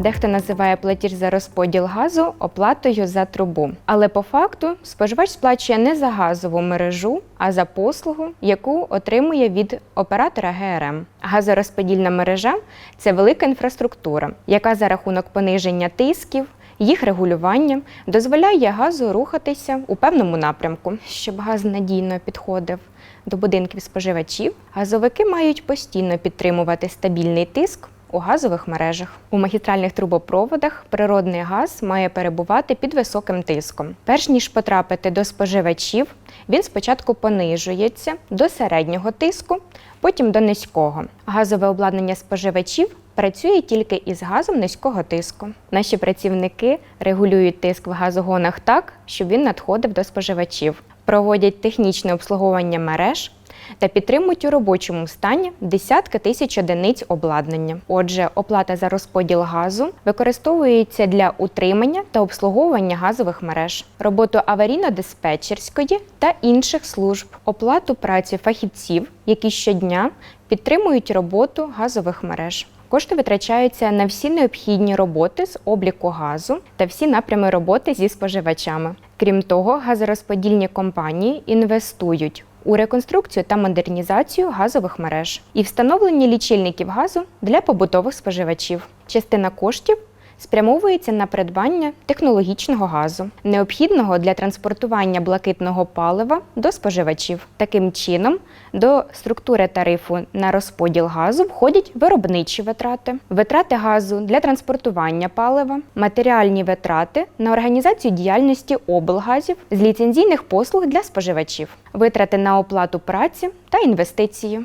Дехто називає платіж за розподіл газу оплатою за трубу. Але по факту споживач сплачує не за газову мережу, а за послугу, яку отримує від оператора ГРМ. Газорозподільна мережа це велика інфраструктура, яка за рахунок пониження тисків. Їх регулювання дозволяє газу рухатися у певному напрямку, щоб газ надійно підходив до будинків споживачів. Газовики мають постійно підтримувати стабільний тиск у газових мережах. У магістральних трубопроводах природний газ має перебувати під високим тиском. Перш ніж потрапити до споживачів, він спочатку понижується до середнього тиску, потім до низького. Газове обладнання споживачів працює тільки із газом низького тиску. Наші працівники регулюють тиск в газогонах так, щоб він надходив до споживачів, проводять технічне обслуговування мереж та підтримують у робочому стані десятки тисяч одиниць обладнання. Отже, оплата за розподіл газу використовується для утримання та обслуговування газових мереж, роботу аварійно-диспетчерської та інших служб, оплату праці фахівців, які щодня підтримують роботу газових мереж. Кошти витрачаються на всі необхідні роботи з обліку газу та всі напрями роботи зі споживачами. Крім того, газорозподільні компанії інвестують у реконструкцію та модернізацію газових мереж і встановлення лічильників газу для побутових споживачів. Частина коштів спрямовується на придбання технологічного газу, необхідного для транспортування блакитного палива до споживачів. Таким чином, до структури тарифу на розподіл газу входять виробничі витрати, витрати газу для транспортування палива, матеріальні витрати на організацію діяльності облгазів з ліцензійних послуг для споживачів, витрати на оплату праці та інвестиції.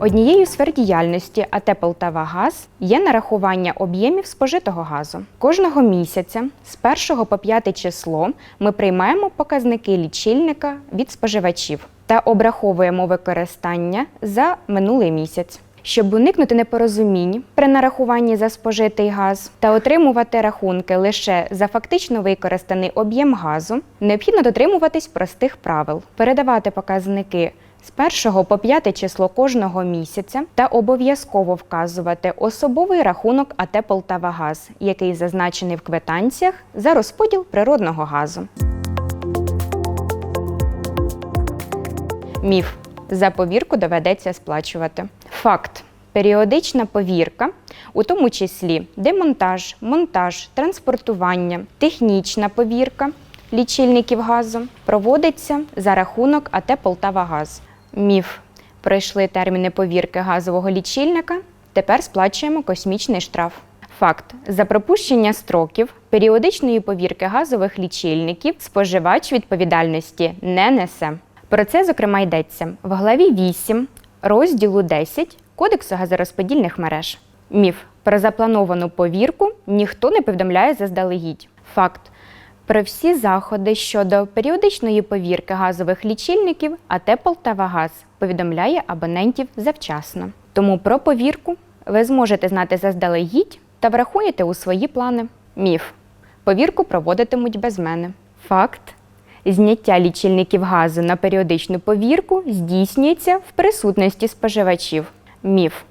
Однією з сфер діяльності АТ «Полтава Газ» є нарахування об'ємів спожитого газу. Кожного місяця з 1 по 5 число ми приймаємо показники лічильника від споживачів та обраховуємо використання за минулий місяць. Щоб уникнути непорозумінь при нарахуванні за спожитий газ та отримувати рахунки лише за фактично використаний об'єм газу, необхідно дотримуватись простих правил, передавати показники з 1 по 5 число кожного місяця та обов'язково вказувати особовий рахунок АТ «Полтавагаз», який зазначений в квитанціях за розподіл природного газу. Міф. За повірку доведеться сплачувати. Факт. Періодична повірка, у тому числі демонтаж, монтаж, транспортування, технічна повірка лічильників газу, проводиться за рахунок АТ «Полтавагаз». Міф. Пройшли терміни повірки газового лічильника, тепер сплачуємо космічний штраф. Факт: за пропущення строків періодичної повірки газових лічильників споживач відповідальності не несе. Про це, зокрема, йдеться в главі 8 розділу 10 Кодексу газорозподільних мереж. Міф про заплановану повірку ніхто не повідомляє заздалегідь. Факт. Про всі заходи щодо періодичної повірки газових лічильників АТ «Полтавагаз» повідомляє абонентів завчасно. Тому про повірку ви зможете знати заздалегідь та врахуєте у свої плани. Міф. Повірку проводитимуть без мене. Факт. Зняття лічильників газу на періодичну повірку здійснюється в присутності споживачів. Міф.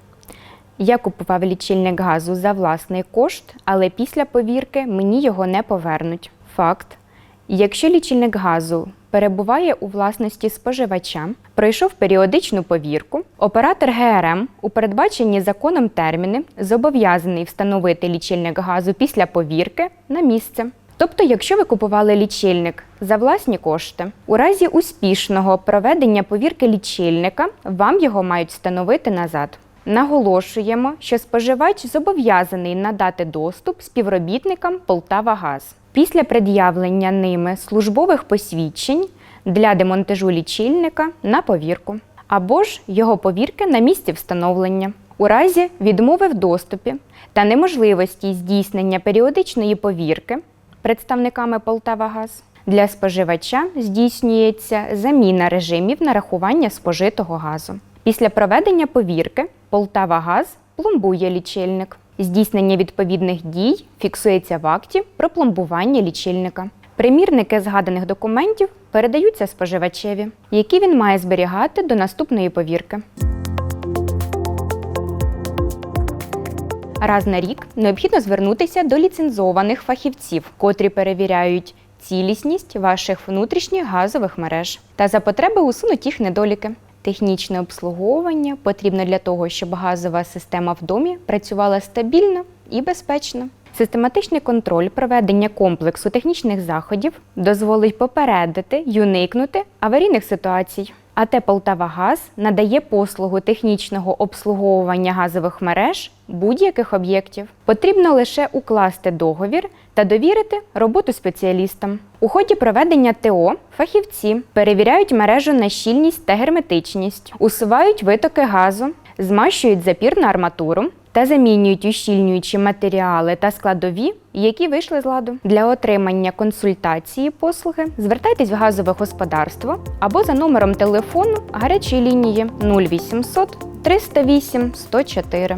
Я купував лічильник газу за власний кошт, але після повірки мені його не повернуть. Факт. Якщо лічильник газу перебуває у власності споживача, пройшов періодичну повірку, оператор ГРМ у передбаченні законом терміни зобов'язаний встановити лічильник газу після повірки на місце. Тобто, якщо ви купували лічильник за власні кошти, у разі успішного проведення повірки лічильника вам його мають встановити назад. Наголошуємо, що споживач зобов'язаний надати доступ співробітникам «Полтавагаз» після пред'явлення ними службових посвідчень для демонтажу лічильника на повірку або ж його повірки на місці встановлення. У разі відмови в доступі та неможливості здійснення періодичної повірки представниками «Полтавагаз» для споживача здійснюється заміна режимів нарахування спожитого газу. Після проведення повірки «Полтавагаз» пломбує лічильник. Здійснення відповідних дій фіксується в акті про пломбування лічильника. Примірники згаданих документів передаються споживачеві, які він має зберігати до наступної повірки. Раз на рік необхідно звернутися до ліцензованих фахівців, котрі перевіряють цілісність ваших внутрішніх газових мереж та за потреби усунуть їх недоліки. Технічне обслуговування потрібно для того, щоб газова система в домі працювала стабільно і безпечно. Систематичний контроль проведення комплексу технічних заходів дозволить попередити й уникнути аварійних ситуацій. АТ Полтава Газ надає послугу технічного обслуговування газових мереж будь-яких об'єктів. Потрібно лише укласти договір та довірити роботу спеціалістам. У ході проведення ТО фахівці перевіряють мережу на щільність та герметичність, усувають витоки газу, змащують запірну арматуру та замінюють ущільнюючі матеріали та складові, які вийшли з ладу. Для отримання консультації послуги звертайтесь в газове господарство або за номером телефону гарячої лінії 0800 308 104.